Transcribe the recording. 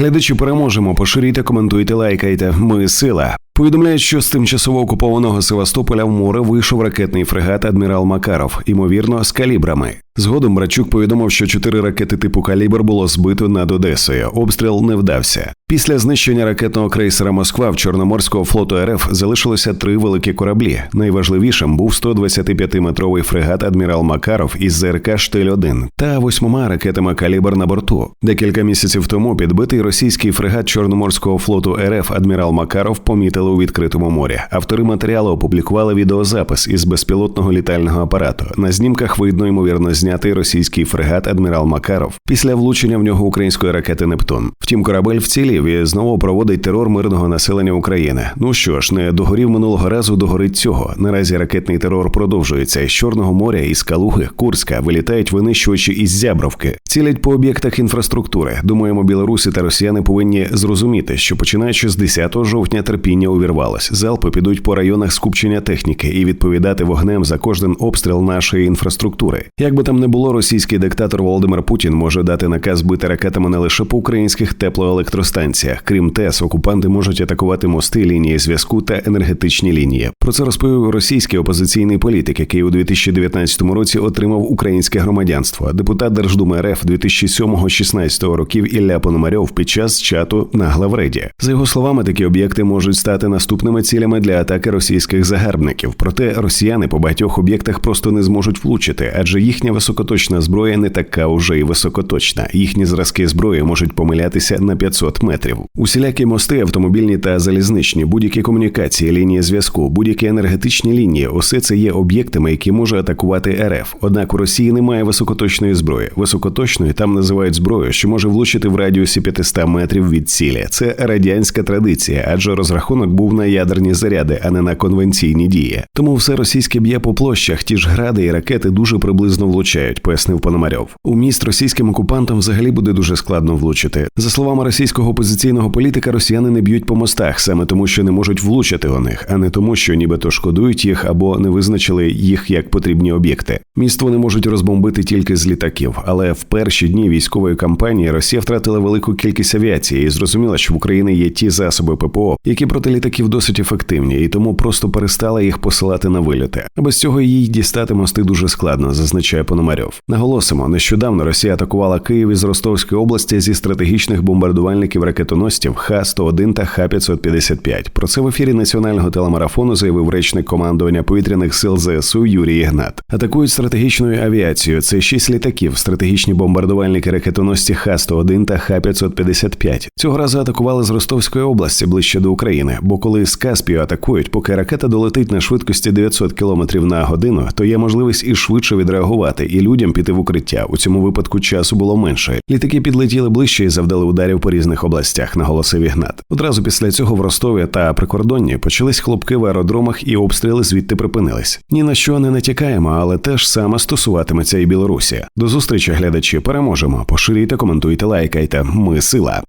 Глядачі переможемо. Поширюйте, коментуйте, лайкайте. Ми сила. Повідомляють, що з тимчасово окупованого Севастополя в море вийшов ракетний фрегат Адмірал Макаров, ймовірно, з калібрами. Згодом Брачук повідомив, що чотири ракети типу калібр було збито над Одесою. Обстріл не вдався. Після знищення ракетного крейсера Москва в Чорноморського флоту РФ залишилося три великі кораблі. Найважливішим був 125-метровий фрегат Адмірал Макаров із ЗРК Штиль-1 та восьмома ракетами калібр на борту. Декілька місяців тому підбитий російський фрегат Чорноморського флоту РФ Адмірал Макаров помітили у відкритому морі. Автори матеріалу опублікували відеозапис із безпілотного літального апарату. На знімках видно ймовірно знятий російський фрегат Адмірал Макаров після влучення в нього української ракети Нептун. Втім, корабель вцілів і знову проводить терор мирного населення України. Ну що ж, не догорів минулого разу, догорить цього. Наразі ракетний терор продовжується з Чорного моря, із Калуги, Курська вилітають винищувачі із Зябровки, цілять по об'єктах інфраструктури. Думаємо, білоруси та росіяни повинні зрозуміти, що починаючи з 10 жовтня терпіння увірвалось. Залпи підуть по районах скупчення техніки і відповідати вогнем за кожен обстріл нашої інфраструктури. Як би там не було, російський диктатор Володимир Путін може дати наказ бити ракетами не лише по українських теплоелектростанціях. Крім ТЕС, окупанти можуть атакувати мости, лінії зв'язку та енергетичні лінії. Про це розповів російський опозиційний політик, який у 2019 році отримав українське громадянство. Депутат Держдуми РФ 2007-16 років Ілля Пономарьов під час чату на Главреді. За його словами, такі об'єкти можуть стати наступними цілями для атаки російських загарбників. Проте росіяни по багатьох об'єктах просто не зможуть влучити, адже їхня високоточна зброя не така уже й високоточна. Їхні зразки зброї можуть помилятися на 500 метрів. Усілякі мости, автомобільні та залізничні, будь-які комунікації, лінії зв'язку, будь-які енергетичні лінії усе це є об'єктами, які може атакувати РФ. Однак у Росії немає високоточної зброї. Високоточної там називають зброю, що може влучити в радіусі 500 метрів від цілі. Це радянська традиція, адже розрахунок був на ядерні заряди, а не на конвенційні дії. Тому все російське б'є по площах. Ті ж гради і ракети дуже приблизно влучають, пояснив Пономарьов. У міст російським окупантам взагалі буде дуже складно влучити. За словами російського опозиційного політика, росіяни не б'ють по мостах саме тому, що не можуть влучити у них, а не тому, що нібито шкодують їх або не визначили їх як потрібні об'єкти. Міст вони можуть розбомбити тільки з літаків, але в перші дні військової кампанії Росія втратила велику кількість авіації і зрозуміла, що в Україні є ті засоби ППО, які проти літаків досить ефективні, і тому просто перестала їх посилати на вильоти. А без цього їй дістати мости дуже складно, зазначає Пономарьов. Наголосимо, нещодавно Росія атакувала Київ із Ростовської області зі стратегічних бомбардувальників ракетоносців Х-101 та Х-555. Про це в ефірі національного телемарафону заявив речник командування повітряних сил ЗСУ Юрій Ігнат. Атакують стратегічною авіацією. Це шість літаків, стратегічні бомбардувальники ракетоносці Х-101 та Х-555. Цього разу атакували з Ростовської області ближче до України. Бо коли з Каспію атакують, поки ракета долетить на швидкості 900 км на годину, то є можливість і швидше відреагувати, і людям піти в укриття. У цьому випадку часу було менше. Літаки підлетіли ближче і завдали ударів по різних областях, наголосив Ігнат. Одразу після цього в Ростові та прикордонні почались хлопки в аеродромах і обстріли звідти припинились. Ні на що не натякаємо, але теж саме стосуватиметься і Білорусі. До зустрічі, глядачі, переможемо. Поширюйте, коментуйте, лайкайте. Ми сила.